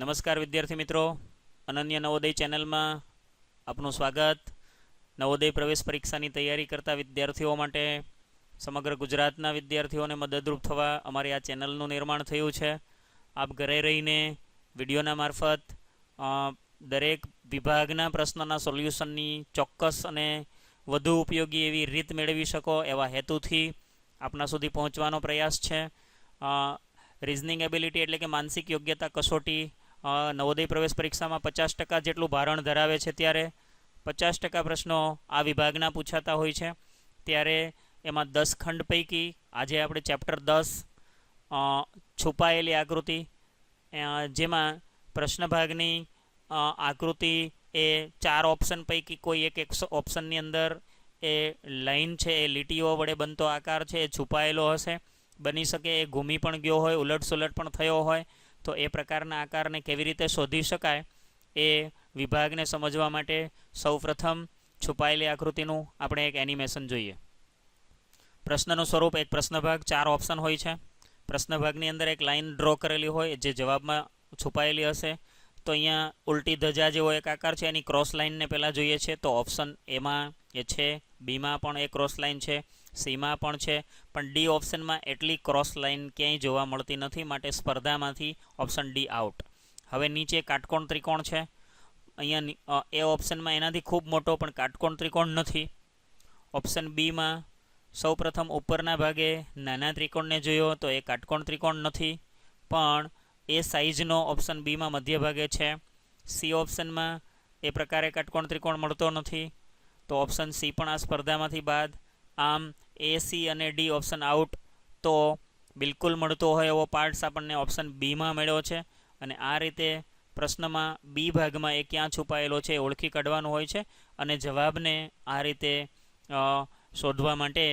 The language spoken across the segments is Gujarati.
નમસ્કાર વિદ્યાર્થી મિત્રો. અનન્ય નવોદય ચેનલમાં આપનું સ્વાગત. નવોદય પ્રવેશ પરીક્ષાની તૈયારી કરતા વિદ્યાર્થીઓ માટે સમગ્ર ગુજરાતના વિદ્યાર્થીઓને મદદરૂપ થવા અમારી આ ચેનલનું નિર્માણ થયું છે. આપ ઘરે રહીને વિડીયોના મારફત દરેક વિભાગના પ્રશ્નના સોલ્યુશનની ચોક્કસ અને વધુ ઉપયોગી એવી રીત મેળવી શકો એવા હેતુથી આપના સુધી પહોંચવાનો પ્રયાસ છે. રિઝનિંગ એબિલિટી એટલે કે માનસિક યોગ્યતા કસોટી નવોદય પ્રવેશ પરીક્ષામાં પચાસ ટકા જેટલું ભારણ ધરાવે છે ત્યારે પચાસ ટકા પ્રશ્નો આ વિભાગના પૂછાતા હોય છે. ત્યારે એમાં દસ ખંડ પૈકી આજે આપણે ચેપ્ટર દસ છુપાયેલી આકૃતિ જેમાં પ્રશ્ન ભાગની આકૃતિ એ ચાર ઓપ્શન પૈકી કોઈ એક એક ઓપ્શનની અંદર એ લાઈન છે, એ લીટીઓ વડે બનતો આકાર છે, એ છુપાયેલો હશે. બની શકે એ ઘૂમી પણ ગયો હોય ઉલટસુલટ પણ થયો હોય. તો એ પ્રકારના આકારને કેવી રીતે શોધી શકાય એ વિભાગને સમજવા માટે સૌપ્રથમ છુપાયેલી આકૃતિનું આપણે એક એનિમેશન જોઈએ. પ્રશ્નનું સ્વરૂપ એક પ્રશ્નભાગ, ચાર ઓપ્શન હોય છે. પ્રશ્નભાગની અંદર એક લાઈન ડ્રો કરેલી હોય જે જવાબમાં છુપાયેલી હશે. તો અહીંયા ઉલટી ધજા જેવો એક આકાર છે, એની ક્રોસ લાઇનને પહેલાં જોઈએ છે. તો ઓપ્શન એમાં એ છે બીમાં પણ એ ક્રોસ લાઇન છે, સીમાં પણ છે, પણ ડી ઓપ્શનમાં એટલી ક્રોસ લાઇન ક્યાંય જોવા મળતી નથી, માટે સ્પર્ધામાંથી ઓપ્શન ડી આઉટ હવે નીચે કાટકોણ ત્રિકોણ છે. અહીંયા એ ઓપ્શનમાં એનાથી ખૂબ મોટો પણ કાટકોણ ત્રિકોણ નથી. ઓપ્શન બીમાં સૌપ્રથમ ઉપરના ભાગે નાના ત્રિકોણને જોયો તો એ કાટકોણ ત્રિકોણ નથી, પણ એ સાઇઝનો ઓપ્શન બીમાં મધ્ય ભાગે છે. સી ઓપ્શનમાં એ પ્રકારે કાટકોણ ત્રિકોણ મળતો નથી. તો ઓપ્શન સી પણ આ સ્પર્ધામાંથી બાદ આમ એ સી અને ડી ઓપ્શન આઉટ તો બિલકુલ મળતો હોય એવો પાર્ટ્સ આપણને ઓપ્શન બીમાં મળ્યો છે. અને આ રીતે પ્રશ્નમાં બી ભાગમાં એ ક્યાં છુપાયેલો છે ઓળખી કાઢવાનું હોય છે અને જવાબને આ રીતે શોધવા માટે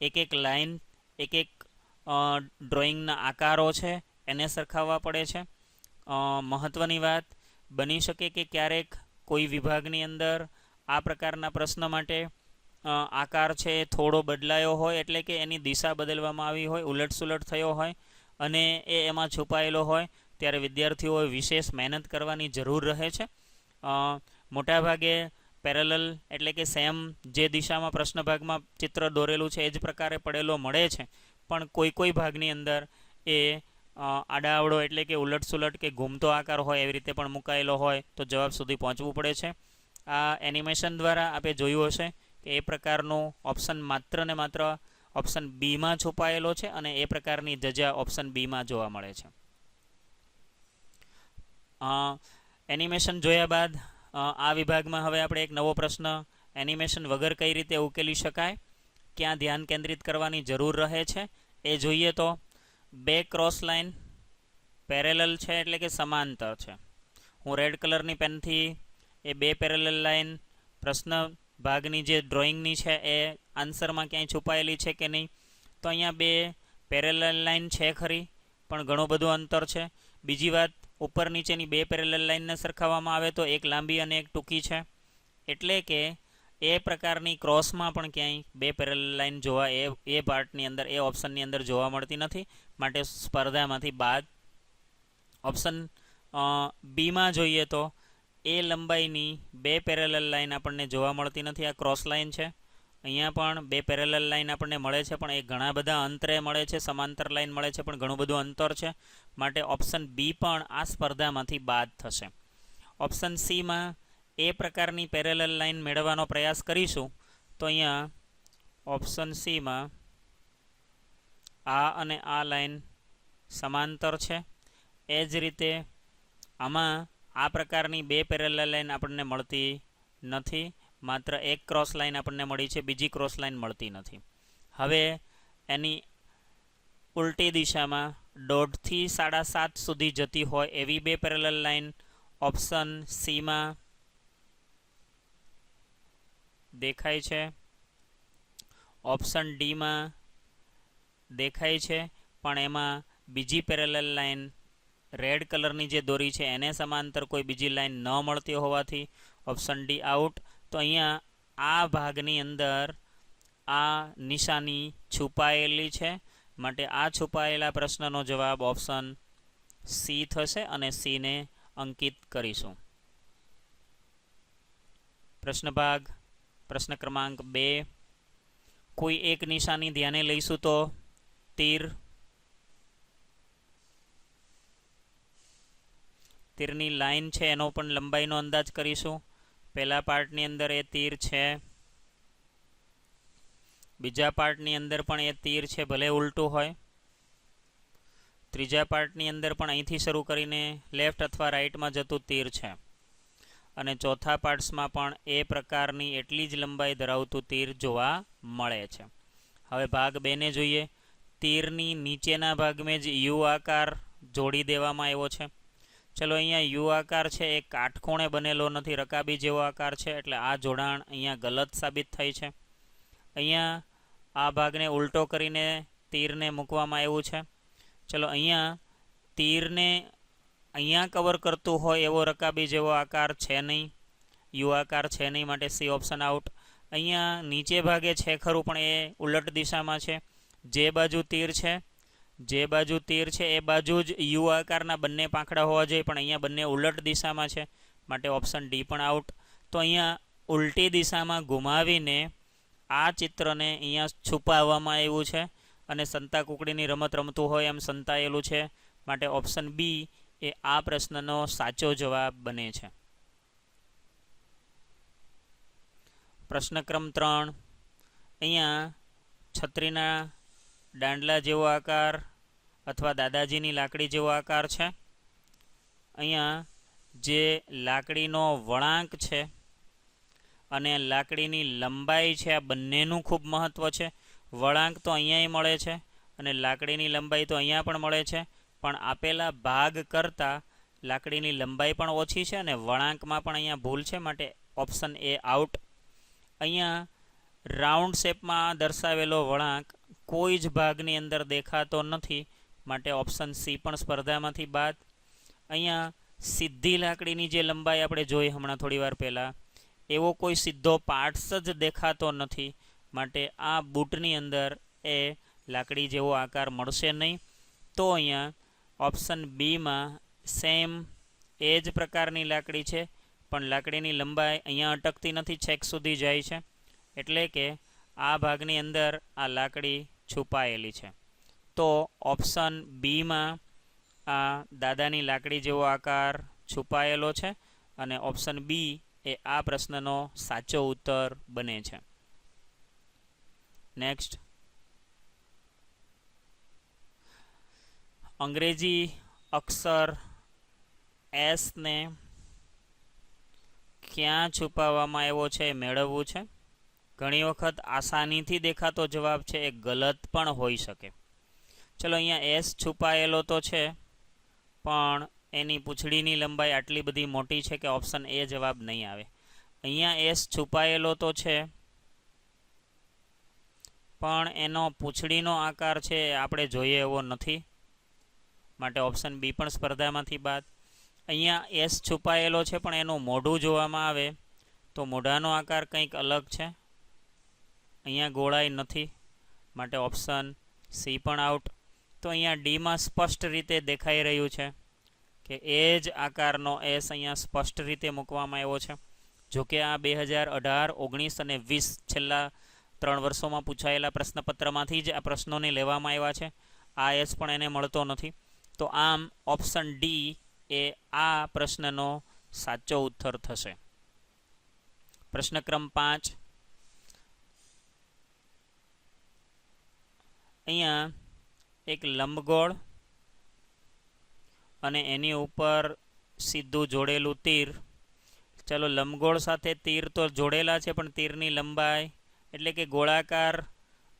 એક એક લાઈન, એક એક ડ્રોઈંગના આકારો છે એને સરખાવવા પડે છે. મહત્ત્વની વાત બની શકે કે ક્યારેક કોઈ વિભાગની અંદર આ પ્રકારના પ્રશ્ન માટે આકાર છે થોડો બદલાયો હોય એટલે કે એની દિશા બદલવામાં આવી હોય ઉલટસુલટ થયો હોય અને એ એમાં છુપાયેલો હોય ત્યારે વિદ્યાર્થીઓએ વિશેષ મહેનત કરવાની જરૂર રહે છે. મોટાભાગે પેરેલલ એટલે કે સેમ જે દિશામાં પ્રશ્ન ભાગમાં ચિત્ર દોરેલું છે એ જ પ્રકારે પડેલો મળે છે. પણ કોઈ કોઈ ભાગની અંદર એ અ, એટલે કે ઉલટસુલટ કે ઘૂમતો આકાર હોય એવી રીતે પણ મુકાયેલો હોય તો જવાબ સુધી પહોંચવું પડે છે. આ એનિમેશન દ્વારા આપે જોયું હશે કે એ પ્રકારનું ઓપ્શન માત્ર ને માત્ર ઓપ્શન બીમાં છુપાયેલો છે અને એ પ્રકારની જજા ઓપ્શન બીમાં જોવા મળે છે. એનિમેશન જોયા બાદ આ વિભાગમાં હવે આપણે એક નવો પ્રશ્ન એનિમેશન વગર કઈ રીતે ઉકેલી શકાય? ક્યાં ધ્યાન કેન્દ્રિત કરવાની જરૂર રહે છે? એ જોઈએ તો, બે ક્રોસ લાઇન પેરેલલ છે એટલે કે સમાંતર છે. હું રેડ કલરની પેનથી એ બે પેરેલલ લાઇન પ્રશ્ન ભાગની જે ડ્રોઈંગની છે એ આન્સરમાં ક્યાંય છુપાયેલી છે કે નહીં? તો અહીંયા બે પેરેલલ લાઇન છે ખરી, પણ ઘણું બધું અંતર છે. બીજી વાત, ઉપર નીચેની બે પેરેલલ લાઇનને સરખાવવામાં આવે તો એક લાંબી અને એક ટૂંકી છે. એટલે કે એ પ્રકારની ક્રોસમાં પણ ક્યાંય બે પેરેલલ લાઇન જોવા એ એ પાર્ટની અંદર, એ ઓપ્શનની અંદર જોવા મળતી નથી. માટે સ્પર્ધામાંથી બાદ ઓપ્શન બીમાં જોઈએ તો એ લંબાઈની બે પેરેલલ લાઇન આપણને જોવા મળતી નથી. આ ક્રોસ લાઇન છે. અહીંયા પણ બે પેરેલલ લાઇન આપણને મળે છે, પણ એ ઘણા બધા અંતરે મળે છે, સમાંતર લાઇન મળે છે, પણ ઘણું બધું અંતર છે. માટે ઓપ્શન બી પણ આ સ્પર્ધામાંથી બાદ થશે. ઓપ્શન સીમાં એ પ્રકારની પેરેલલ લાઇન મેળવવાનો પ્રયાસ કરીશું, તો અહીંયા ઓપ્શન સીમાં આ અને આ લાઇન સમાંતર છે. એ જ રીતે આમાં આ પ્રકારની બે પેરેલ લાઇન આપણને મળતી નથી. માત્ર એક ક્રોસ લાઇન આપણને મળી છે, બીજી ક્રોસ લાઇન મળતી નથી. હવે એની ઉલટી દિશામાં દોઢથી સાડા સાત સુધી જતી હોય એવી બે પેરેલલ લાઇન ઓપ્શન સીમાં દેખાય છે. ઓપ્શન ડીમાં દેખાય છે, પણ એમાં બીજી પેરેલલ લાઇન રેડ કલરની જે દોરી છે, એને સમાંતર કોઈ બીજી લાઇન ન મળતી હોવાથી ઓપ્શન ડી આઉટ. તો અહીંયા આ ભાગની અંદર આ નિશાની છુપાયેલી છે. માટે આ છુપાયેલા પ્રશ્નનો જવાબ ઓપ્શન સી થશે અને સીને અંકિત કરીશું. પ્રશ્ન ભાગ, પ્રશ્ન ક્રમાંક બે. કોઈ એક નિશાની ધ્યાને લઈશું તો તીર તીરની લાઇન છે, એનો પણ લંબાઈનો અંદાજ કરીશું. પહેલા પાર્ટની અંદર એ તીર છે. બીજા પાર્ટની અંદર પણ એ તીર છે, ભલે ઉલટું હોય. ત્રીજા પાર્ટની અંદર પણ અહીંથી શરૂ કરીને લેફ્ટ અથવા રાઈટમાં જતું તીર છે. અને ચોથા પાર્ટ્સમાં પણ એ પ્રકારની એટલી જ લંબાઈ ધરાવતું તીર જોવા મળે છે. હવે ભાગ બેને જોઈએ. તીરની નીચેના ભાગમાં જ યુ આકાર જોડી દેવામાં આવ્યો છે. ચલો, અહીંયા યુ આકાર છે એ કાટખૂણે બનેલો નથી, રકાબી જેવો આકાર છે, એટલે આ જોડાણ અહીંયા ગલત સાબિત થાય છે. અહીંયા આ ભાગને ઉલટો કરીને તીરને મૂકવામાં આવ્યું છે. ચલો, અહીંયા તીરને અહીંયા કવર કરતું હોય એવો રકાબી જેવો આકાર છે નહીં. યુ આકાર છે નહીં માટે સી ઓપ્શન આઉટ. અહીંયા નીચે ભાગે છે ખરું, પણ એ ઉલટ દિશામાં છે. જે બાજુ તીર છે જે બાજુ તીર છે, એ બાજુ જ યુ આકારના બંને પાંખડા હોવા જોઈએ, પણ અહીંયા બંને ઉલટ દિશામાં છે. માટે ઓપ્શન ડી પણ આઉટ. તો અહીંયા ઉલટી દિશામાં ગુમાવીને આ ચિત્રને અહીંયા છુપાવવામાં આવ્યું છે અને સંતા કુકડીની રમત રમતું હોય એમ સંતાયેલું છે. માટે ઓપ્શન બી એ આ પ્રશ્નનો સાચો જવાબ બને છે. પ્રશ્ન ક્રમ ત્રણ. અહીંયા છત્રીના દાંડલા જેવો આકાર અથવા દાદાજીની લાકડી જેવો આકાર છે. અહીંયા જે લાકડીનો વળાંક છે અને લાકડીની લંબાઈ છે, આ બંનેનું ખૂબ મહત્ત્વ છે. વળાંક તો અહીંયાય મળે છે અને લાકડીની લંબાઈ તો અહીંયા પણ મળે છે. પણ આપેલા ભાગ કરતાં લાકડીની લંબાઈ પણ ઓછી છે અને વળાંકમાં પણ અહીંયા ભૂલ છે, માટે ઓપ્શન એ આઉટ અહીંયા રાઉન્ડ શેપમાં દર્શાવેલો વળાંક કોઈ જ ભાગની અંદર દેખાતો નથી. માટે ઓપ્શન સી પણ સ્પર્ધામાંથી બાદ અહીંયા સીધી લાકડીની જે લંબાઈ આપણે જોઈ હમણાં થોડી વાર પહેલાં, એવો કોઈ સીધો પાર્ટ્સ જ દેખાતો નથી. માટે આ બૂટની અંદર એ લાકડી જેવો આકાર મળશે નહીં. તો અહીંયા ઓપ્શન બીમાં સેમ એ જ પ્રકારની લાકડી છે, પણ લાકડીની લંબાઈ અહીંયા અટકતી નથી, છેક સુધી જાય છે. એટલે કે આ ભાગની અંદર આ લાકડી છુપાયેલી છે. તો ઓપ્શન બીમાં આ દાદાની લાકડી જેવો આકાર છુપાયેલો છે અને ઓપ્શન બી એ આ પ્રશ્નનો સાચો ઉત્તર બને છે. નેક્સ્ટ અંગ્રેજી અક્ષર એસને ક્યાં છુપાવવામાં આવ્યો છે, મેળવવું છે? ઘણી વખત આસાનીથી દેખાતો જવાબ છે, એ ગલત પણ હોઈ શકે. ચલો અહીંયા એસ છુપાયેલો તો છે, પણ એની પૂંછડીની લંબાઈ આટલી બધી મોટી છે કે ઓપ્શન એ જવાબ નહીં આવે. અહીંયા એસ છુપાયેલો તો છે, પણ એનો પૂંછડીનો આકાર છે આપણે જોઈએ એવો નથી. માટે ઓપ્શન બી પણ સ્પર્ધામાંથી બાદ. અહીંયા એસ છુપાયેલો છે, પણ એનું મોઢું જોવામાં આવે, તો મોઢાનો આકાર કંઈક અલગ છે. અહીંયા ગોળાઈ નથી. માટે ઓપ્શન સી પણ આઉટ તો અહીંયા ડીમાં સ્પષ્ટ રીતે દેખાઈ રહ્યું છે કે એ જ આકારનો એસ અહીંયા સ્પષ્ટ રીતે મૂકવામાં આવ્યો છે. જોકે આ બે હજાર અઢાર, ઓગણીસ અને વીસ છેલ્લા ત્રણ વર્ષોમાં પૂછાયેલા પ્રશ્નપત્રમાંથી જ આ પ્રશ્નોને લેવામાં આવ્યા છે. આ એસ પણ એને મળતો નથી. તો આમ ઓપ્શન ડી એ આ પ્રશ્નનો સાચો ઉત્તર થશે. પ્રશ્ન ક્રમ પાંચ. અહીંયા એક લંબગોળ અને એની ઉપર સીધું જોડેલું તીર. ચલો, લંબગોળ સાથે તીર તો જોડેલા છે, પણ તીરની લંબાઈ એટલે કે ગોળાકાર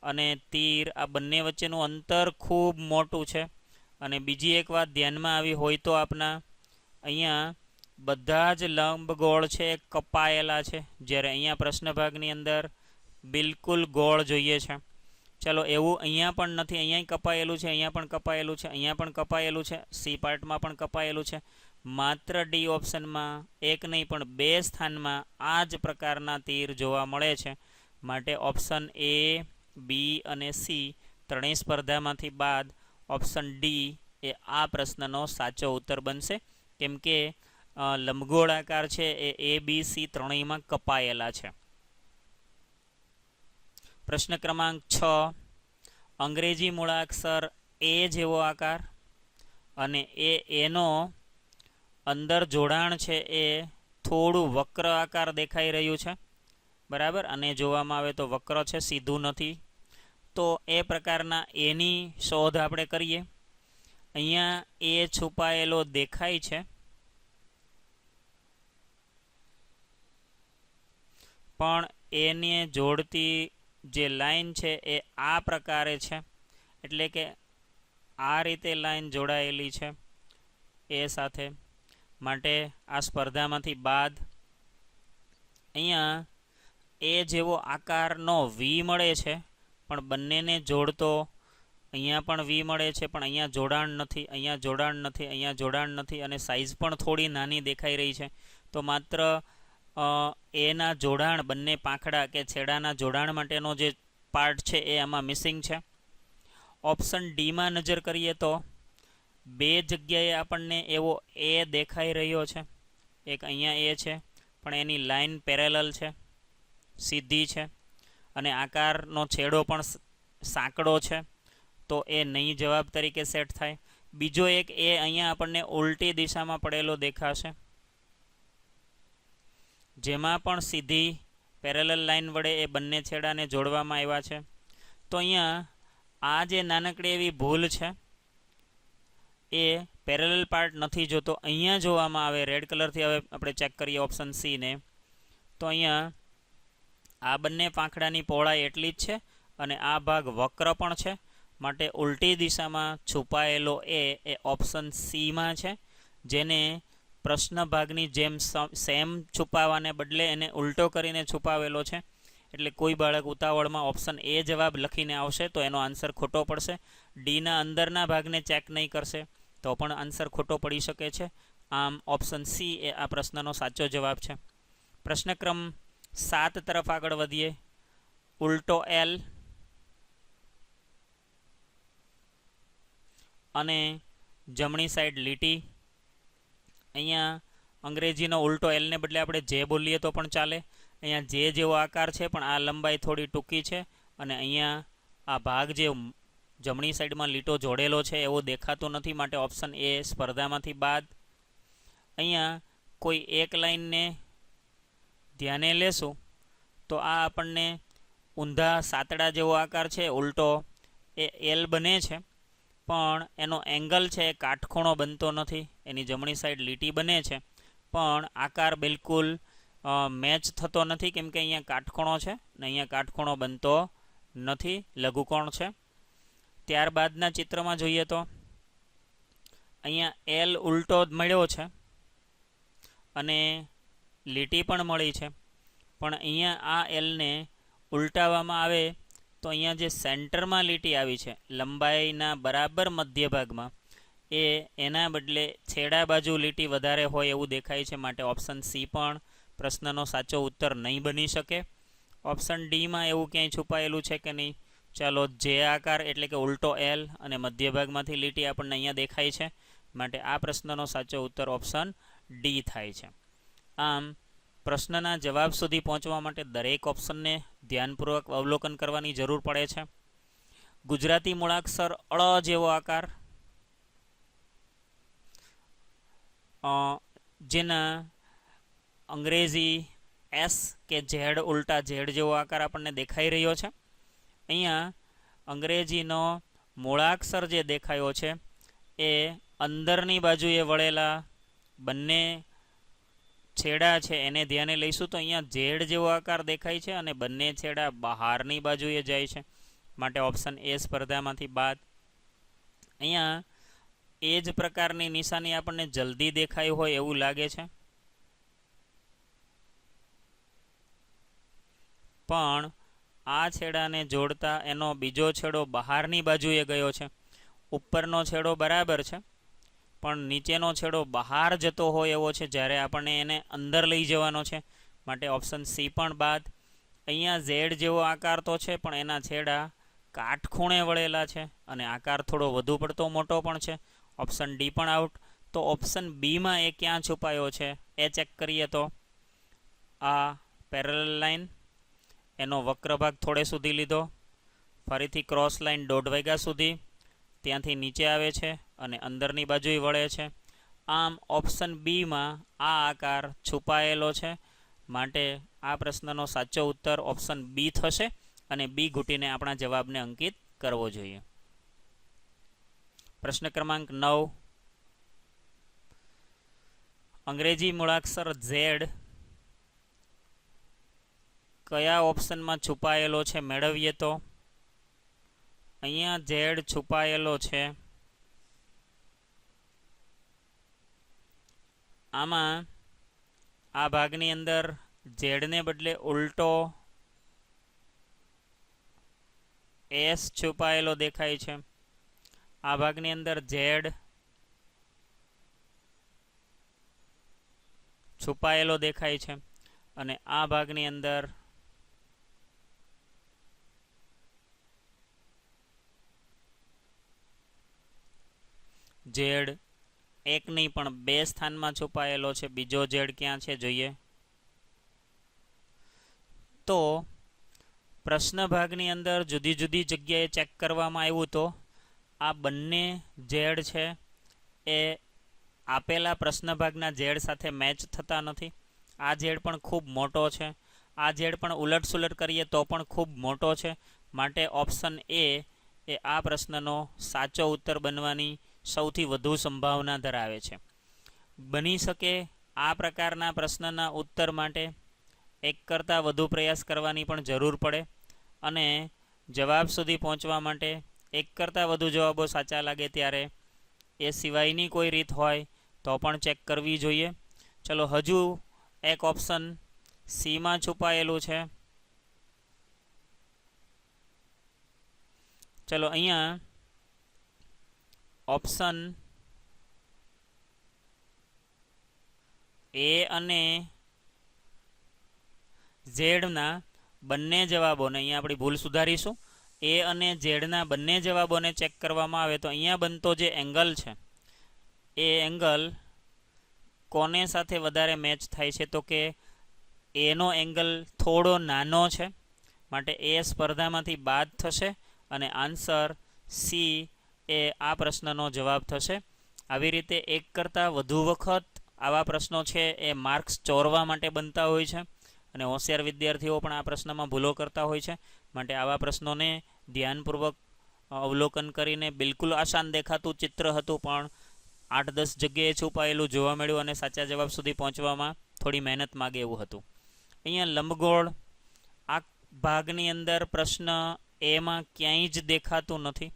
અને તીર આ બંને વચ્ચેનું અંતર ખૂબ મોટું છે. અને બીજી એક વાત ધ્યાનમાં આવી હોય તો આપના, અહીંયા બધા જ લંબગોળ છે, કપાયેલા છે. જ્યારે અહીંયા પ્રશ્ન ભાગની અંદર બિલકુલ ગોળ જોઈએ છે. ચલો, એવું અહીંયા પણ નથી. અહીંયા કપાયેલું છે, અહીંયા પણ કપાયેલું છે, અહીંયા પણ કપાયેલું છે, સી પાર્ટમાં પણ કપાયેલું છે. માત્ર ડી ઓપ્શનમાં એક નહીં, પણ બે સ્થાનમાં આ જ પ્રકારના તીર જોવા મળે છે. માટે ઓપ્શન એ, બી અને સી ત્રણેય સ્પર્ધામાંથી બાદ ઓપ્શન ડી એ આ પ્રશ્નનો સાચો ઉત્તર બનશે. કેમ કે લંબગોળાકાર છે, એ એ બી સી ત્રણેયમાં કપાયેલા છે. પ્રશ્ન ક્રમાંક છ. અંગ્રેજી મૂળાક્ષર એ જેવો આકાર અને એ એનો અંદર જોડાણ છે એ થોડું વક્ર આકાર દેખાઈ રહ્યું છે. બરાબર? અને જોવામાં આવે તો વક્ર છે, સીધું નથી. તો એ પ્રકારના એની શોધ આપણે કરીએ. અહીંયા એ છુપાયેલો દેખાય છે. પણ એને જોડતી જે લાઈન છે એ આ પ્રકારે છે. એટલે કે આ રીતે લાઈન જોડાયેલી છે એ સાથે. માટે આ સ્પર્ધામાંથી બાદ અહીંયા એ જેવો આકારનો વી મળે છે, પણ બંનેને જોડતો અહીંયા પણ વી મળે છે, પણ અહીંયા જોડાણ નથી, અહીંયા જોડાણ નથી, અહીંયા જોડાણ નથી અને સાઇઝ પણ થોડી નાની દેખાઈ રહી છે. તો માત્ર એના જોડાણ, બંને પાંખડા કે છેડાના જોડાણ માટેનો જે પાર્ટ છે એ આમાં મિસિંગ છે. ઓપ્શન ડીમાં નજર કરીએ તો, બે જગ્યાએ આપણને એવો એ દેખાઈ રહ્યો છે. એક અહીંયા એ છે, પણ એની લાઇન પેરેલલ છે, સીધી છે, અને આકારનો છેડો પણ સાંકડો છે, તો એ નહીં જવાબ તરીકે સેટ થાય. બીજો એક એ અહીંયા આપણને ઉલટી દિશામાં પડેલો દેખાશે. જેમાં પણ સીધી પેરેલલ લાઈન વડે એ બંને છેડાને જોડવામાં આવ્યા છે. તો અહીંયા આ જે નાનકડી એવી ભૂલ છે, એ પેરેલલ પાર્ટ નથી જોતો. અહીંયા જોવામાં આવે રેડ કલરથી હવે આપણે ચેક કરીએ ઓપ્શન સી ને. તો અહીંયા આ બંને પાંખડાની પહોળાઈ એટલી જ છે અને આ ભાગ વક્ર પણ છે. માટે ઉલટી દિશામાં છુપાયેલો એ એ ઓપ્શન સીમાં છે. જેને પ્રશ્ન ભાગની જેમ સેમ છુપાવવાને બદલે એને ઉલટો કરીને છુપાવેલો છે. એટલે કોઈ બાળક ઉતાવળમાં ઓપ્શન એ જવાબ લખીને આવશે તો એનો આન્સર ખોટો પડશે. ડીના અંદરના ભાગને ચેક નહીં કરશે તો પણ આન્સર ખોટો પડી શકે છે. આમ ઓપ્શન સી એ આ પ્રશ્નનો સાચો જવાબ છે. પ્રશ્ન ક્રમ સાત તરફ આગળ વધીએ. ઉલટો એલ અને જમણી સાઈડ લીટી. અહીંયા અંગ્રેજીનો ઉલટો એલને બદલે આપણે જે બોલીએ તો પણ ચાલે. અહીંયા જે જેવો આકાર છે, પણ આ લંબાઈ થોડી ટૂંકી છે અને અહીંયા આ ભાગ જે જમણી સાઈડમાં લીટો જોડેલો છે, એવો દેખાતો નથી. માટે ઓપ્શન એ સ્પર્ધામાંથી બાદ અહીંયા કોઈ એક લાઈનને ધ્યાને લેશું તો આ આપણને ઊંધા સાતડા જેવો આકાર છે, ઉલટો એ એલ બને છે. પણ એનો એંગલ છે એ કાટખૂણો બનતો નથી. એની જમણી સાઈડ લીટી બને છે. પણ આકાર બિલકુલ મેચ થતો નથી કેમ કે અહીંયા કાટખૂણો છે ને અહીંયા કાટખૂણો બનતો નથી, લઘુકોણ છે. ત્યારબાદના ચિત્રમાં જોઈએ તો અહીંયા એલ ઉલટો મળ્યો છે અને લીટી પણ મળી છે. પણ અહીંયા આ એલને ઉલટાવવામાં આવે તો અહીંયા જે સેન્ટરમાં લીટી આવી છે, લંબાઈના બરાબર મધ્ય ભાગમાં એ એના બદલે છેડા બાજુ લીટી વધારે હોય એવું દેખાય છે માટે ઓપ્શન સી પણ પ્રશ્નનો સાચો ઉત્તર નહીં બની શકે. ઓપ્શન ડીમાં એવું ક્યાંય છુપાયેલું છે કે નહીં? ચાલો જે આકાર એટલે કે ઉલટો એલ અને મધ્ય ભાગમાંથી લીટી આપણને અહીંયા દેખાય છે. માટે આ પ્રશ્નનો સાચો ઉત્તર ઓપ્શન ડી થાય છે. આમ પ્રશ્નના જવાબ સુધી પહોંચવા માટે દરેક ઓપ્શનને ધ્યાનપૂર્વક અવલોકન કરવાની જરૂર પડે છે. ગુજરાતી મૂળાક્ષર અળ જેવો આકાર. જેના અંગ્રેજી એસ કે ઝેડ ઉલટા ઝેડ જેવો આકાર આપણને દેખાઈ રહ્યો છે. અહીંયા અંગ્રેજીનો મૂળાક્ષર જે દેખાયો છે એ અંદરની બાજુએ વળેલા બંને છેડા છે, એને ધ્યાને લઈશું તો અહીંયા ઝેડ જેવો આકાર દેખાય છે અને બંને છેડા બહારની બાજુએ જાય છે. માટે ઓપ્શન એ સ્પર્ધામાંથી બાદ અહીંયા એ જ પ્રકારની નિશાની આપણને જલ્દી દેખાઈ હોય એવું લાગે છે. પણ આ છેડાને જોડતા એનો બીજો છેડો બહારની બાજુએ ગયો છે. ઉપરનો છેડો બરાબર છે. પણ નીચેનો છેડો બહાર જતો હોય એવો છે, જ્યારે આપણને એને અંદર લઈ જવાનો છે. માટે ઓપ્શન સી પણ બાદ. અહીંયા ઝેડ જેવો આકાર તો છે, પણ એના છેડા કાટખૂણે વળેલા છે અને આકાર થોડો વધુ પડતો મોટો પણ છે. ઓપ્શન ડી પણ આઉટ તો ઓપ્શન બીમાં એ ક્યાં છુપાયો છે, એ ચેક કરીએ તો. આ પેરેલ લાઈન એનો વક્ર ભાગ થોડે સુધી લીધો. ફરીથી ક્રોસ લાઈન દોઢ વાગ્યા સુધી. ત્યાંથી નીચે આવે છે અને અંદરની બાજુએ વળે છે. આમ ઓપ્શન બીમાં આ આકાર છુપાયેલો છે. માટે આ પ્રશ્નનો સાચો ઉત્તર ઓપ્શન બી થશે અને બી ઘૂંટીને આપણા જવાબને અંકિત કરવો જોઈએ. પ્રશ્ન ક્રમાંક નવ. અંગ્રેજી મૂળાક્ષર ઝેડ કયા ઓપ્શનમાં છુપાયેલો છે? મેળવીએ તો અહીંયા ઝેડ છુપાયેલો છે. આમાં આ ભાગની અંદર ઝેડને બદલે ઉલટો એસ છુપાયેલો દેખાય છે. આ ભાગની અંદર ઝેડ છુપાયેલો દેખાય છે. અને આ ભાગની અંદર ઝેડ એક નહીં, પણ બે સ્થાનમાં છુપાયેલો છે. બીજો ઝેડ ક્યાં છે જોઈએ? તો પ્રશ્ન ભાગની અંદર જુદી જુદી જગ્યાએ ચેક કરવામાં આવ્યું તો આ બંને ઝેડ છે. એ આપેલા પ્રશ્ન ભાગના ઝેડ સાથે મેચ થતા નથી. આ ઝેડ પણ ખૂબ મોટો છે. આ ઝેડ પણ ઉલટસુલટ કરીએ તો પણ ખૂબ મોટો છે. માટે ઓપ્શન એ એ આ પ્રશ્નનો સાચો ઉત્તર બનવાની સૌથી વધુ સંભાવના ધરાવે છે. બની શકે આ પ્રકારના પ્રશ્નના ઉત્તર માટે એક કરતાં વધુ પ્રયાસ કરવાની પણ જરૂર પડે અને જવાબ સુધી પહોંચવા માટે એક કરતાં વધુ જવાબો સાચા લાગે ત્યારે એ સિવાયની કોઈ રીત હોય તો પણ ચેક કરવી જોઈએ. ચલો, હજુ એક ઓપ્શન સીમાં છુપાયેલું છે. ચલો, અહીંયા ઓપ્શન એ અને ઝેડના બંને જવાબોને અહીંયા આપણી ભૂલ સુધારીશું. એ અને ઝેડના બંને જવાબોને ચેક કરવામાં આવે તો અહીંયા બનતો જે એંગલ છે, એ એંગલ કોને સાથે વધારે મેચ થાય છે તો કે એનો એંગલ થોડો નાનો છે, માટે એ સ્પર્ધામાંથી બાદ થશે અને આન્સર સી એ આ પ્રશ્નનો જવાબ થશે. આવી રીતે એક કરતાં વધુ વખત આવા પ્રશ્નો છે એ માર્ક્સ ચોરવા માટે બનતા હોય છે અને હોશિયાર વિદ્યાર્થીઓ પણ આ પ્રશ્નમાં ભૂલો કરતા હોય છે માટે આવા પ્રશ્નોને ધ્યાનપૂર્વક અવલોકન કરીને બિલકુલ આસાન દેખાતું ચિત્ર હતું પણ આઠ દસ જગ્યાએ છુપાયેલું જોવા મળ્યું અને સાચા જવાબ સુધી પહોંચવામાં થોડી મહેનત માગે એવું હતું. અહીંયા લંબગોળ આ ભાગની અંદર પ્રશ્ન એમાં ક્યાંય જ દેખાતું નથી.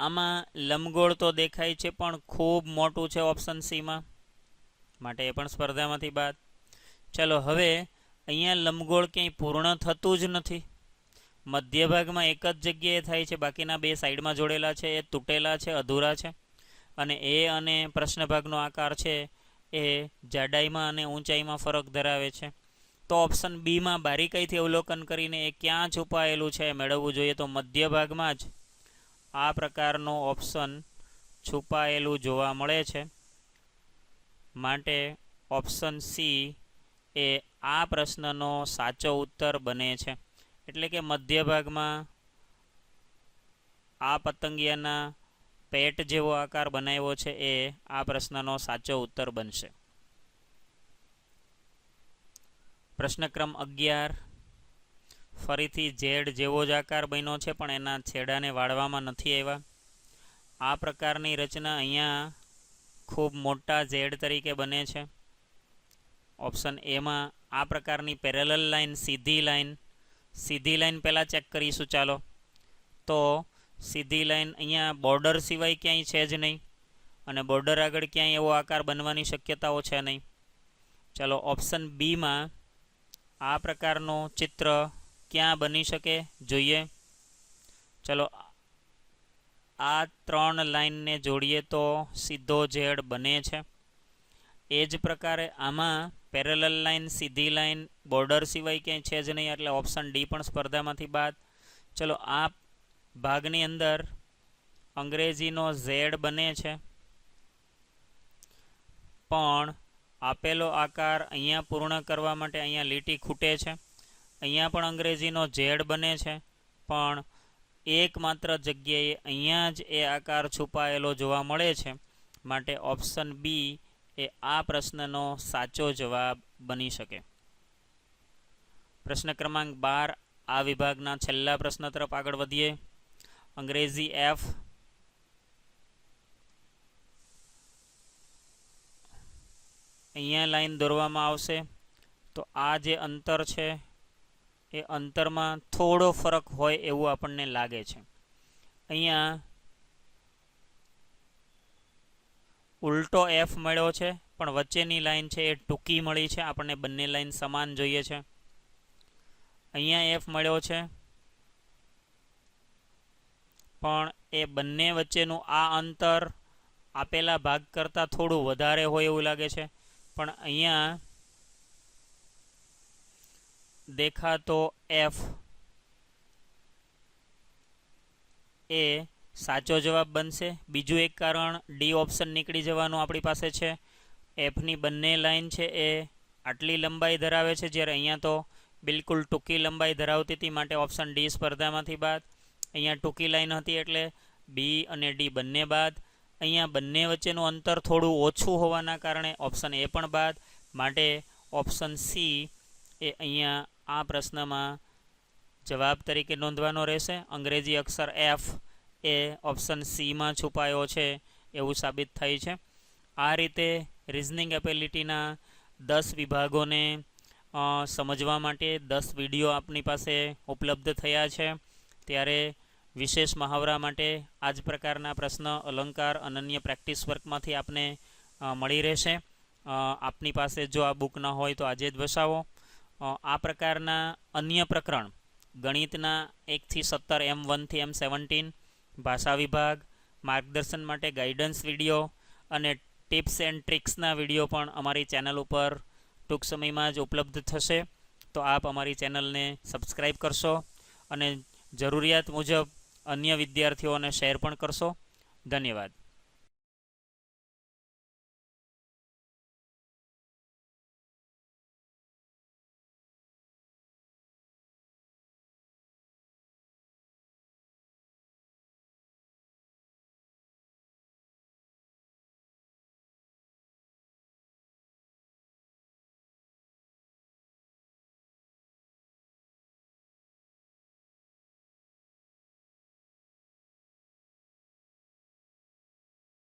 આમાં લંબગોળ તો દેખાય છે, પણ ખૂબ મોટું છે ઓપ્શન સીમાં માટે એ પણ સ્પર્ધામાંથી બાદ. ચાલો, હવે અહીંયા લંબગોળ ક્યાંય પૂર્ણ થતું જ નથી. મધ્યભાગમાં એક જ જગ્યાએ થાય છે, બાકીના બે સાઈડમાં જોડેલા છે, એ તૂટેલા છે, અધૂરા છે. અને એ અને પ્રશ્ન ભાગનો આકાર છે એ જાડાઈમાં અને ઊંચાઈમાં ફરક ધરાવે છે. તો ઓપ્શન બીમાં બારીકાઈથી અવલોકન કરીને એ ક્યાં છુપાયેલું છે મેળવવું જોઈએ, તો મધ્ય ભાગમાં જ. આ પ્રકારનો ઓપ્શન છુપાયેલું જોવા મળે છે. માટે ઓપ્શન સી એ આ પ્રશ્નનો સાચો ઉત્તર બને છે. એટલે કે મધ્ય ભાગમાં આ પતંગિયાના પેટ જેવો આકાર બનાવ્યો છે એ આ પ્રશ્નનો સાચો ઉત્તર બનશે. પ્રશ્ન ક્રમ અગિયાર. ફરીથી ઝેડ જેવો જ આકાર બન્યો છે, પણ એના છેડાને વાળવામાં નથી આવ્યા. આ પ્રકારની રચના અહીંયા ખૂબ મોટા ઝેડ તરીકે બને છે. ઓપ્શન એમાં આ પ્રકારની પેરેલલ લાઈન સીધી લાઈન સીધી લાઇન પહેલાં ચેક કરીશું, ચાલો. તો સીધી લાઇન અહીંયા બોર્ડર સિવાય ક્યાંય છે જ નહીં અને બોર્ડર આગળ ક્યાંય એવો આકાર બનવાની શક્યતાઓ છે નહીં. ચાલો, ઓપ્શન બીમાં આ પ્રકારનું ચિત્ર ક્યાં બની શકે? જોઈએ. ચલો, આ ત્રણ લાઈનને જોડીએ તો સીધો ઝેડ બને છે. એ જ પ્રકારે આમાં પેરેલલ લાઈન, સીધી લાઈન, બોર્ડર સિવાય ક્યાંય છે જ નહીં, એટલે ઓપ્શન ડી પણ સ્પર્ધામાંથી બાદ. ચલો, આ ભાગની અંદર અંગ્રેજીનો ઝેડ બને છે. પણ આપેલો આકાર અહીંયા પૂર્ણ કરવા માટે અહીંયા લીટી ખૂટે છે. અહીંયા પણ અંગ્રેજીનો ઝેડ બને છે, પણ એકમાત્ર જગ્યાએ અહીંયા જ એ આકાર છુપાયેલો જોવા મળે છે. માટે ઓપ્શન બી એ આ પ્રશ્નનો સાચો જવાબ બની શકે. પ્રશ્ન ક્રમાંક બાર, આ વિભાગના છેલ્લા પ્રશ્ન તરફ આગળ વધીએ. અંગ્રેજી એફ અહીંયા લાઈન દોરવામાં આવશે. તો આ જે અંતર છે એ અંતરમાં થોડો ફરક હોય એવું આપણને લાગે છે. અહીંયા ઉલટો એફ મળ્યો છે, પણ વચ્ચેની લાઇન છે એ ટૂંકી મળી છે, આપણને બંને લાઈન સમાન જોઈએ છે. અહીંયા એફ મળ્યો છે, પણ એ બંને વચ્ચેનું આ અંતર આપેલા ભાગ કરતાં થોડું વધારે હોય એવું લાગે છે. પણ અહીંયા દેખાતો એફ એ સાચો જવાબ બનશે. બીજું એક કારણ ડી ઓપ્શન નીકળી જવાનું આપણી પાસે છે. એફની બંને લાઈન છે એ આટલી લંબાઈ ધરાવે છે જ્યારે અહીંયા તો બિલકુલ ટૂંકી લંબાઈ ધરાવતી હતી માટે ઓપ્શન ડી સ્પર્ધામાંથી બાદ. અહીંયા ટૂંકી લાઈન હતી એટલે બી અને ડી બંને બાદ. અહીંયા બંને વચ્ચેનું અંતર થોડું ઓછું હોવાના કારણે ઓપ્શન એ પણ બાદ. માટે ઓપ્શન સી એ અહીંયા આ પ્રશ્નમાં જવાબ તરીકે નોંધવાનો રહેશે. અંગ્રેજી અક્ષર એફ એ ઓપ્શન સીમાં છુપાયો છે એવું સાબિત થાય છે. આ રીતે રિઝનિંગ એબિલિટીના દસ વિભાગોને સમજવા માટે દસ વીડિયો આપની પાસે ઉપલબ્ધ થયા છે. ત્યારે વિશેષ મહાવરા માટે આ જ પ્રકારના પ્રશ્ન અલંકાર અનન્ય પ્રેક્ટિસ વર્કમાંથી આપને મળી રહેશે. આપની પાસે જો આ બુક ન હોય તો આજે જ વસાવો. આ પ્રકારના અન્ય પ્રકરણ, ગણિતના એકથી સત્તર એમ વનથી એમ સેવન્ટીન ભાષા વિભાગ, માર્ગદર્શન માટે ગાઈડન્સ વીડિયો અને ટિપ્સ એન્ડ ટ્રિક્સના વીડિયો પણ અમારી ચેનલ ઉપર ટૂંક સમયમાં જ ઉપલબ્ધ થશે. તો આપ અમારી ચેનલને સબસ્ક્રાઈબ કરશો અને જરૂરિયાત મુજબ અન્ય વિદ્યાર્થીઓને શેર પણ કરશો. ધન્યવાદ.